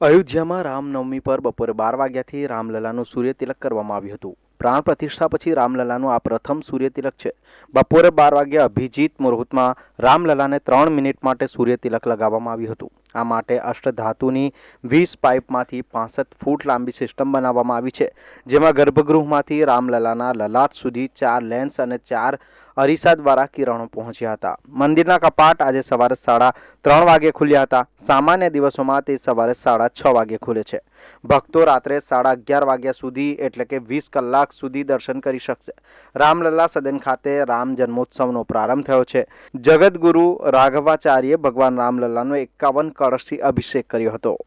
અયોધ્યામાં રામનવમી પર બપોરે બાર વાગ્યાથી રામલલાનું સૂર્યતિલક કરવામાં આવ્યું હતું. પ્રાણ પ્રતિષ્ઠા પછી રામલલાનું આ પ્રથમ સૂર્યતિલક છે. બપોરે બાર વાગ્યે અભિજીત મુહૂર્તમાં રામલલાને ત્રણ મિનિટ માટે સૂર્યતિલક લગાવવામાં આવ્યું હતું. આ માટે અષ્ટધાતુની વીસ પાઇપમાંથી પાસઠ ફૂટ લાંબી સિસ્ટમ બનાવવામાં આવી છે, જેમાં ગર્ભગૃહમાંથી રામલલાના લલાટ સુધી ચાર લેન્સ અને ચાર અરીસા દ્વારા કિરણો પહોંચ્યા હતા. મંદિરના કપાટ આજે સવારે સાડા ત્રણ વાગે ખુલ્યા હતા. સામાન્ય દિવસોમાં તે સવારે સાડા છ વાગે ખુલે છે. ભક્તો રાત્રે સાડા અગિયાર વાગ્યા સુધી એટલે કે વીસ કલાક સુધી દર્શન કરી શકશે. રામલલા સદન ખાતે રામ જન્મોત્સવનો પ્રારંભ થયો છે. જગતગુરુ રાઘવાચાર્યે ભગવાન રામલલ્લાનો એકાવન કળશથી અભિષેક કર્યો હતો.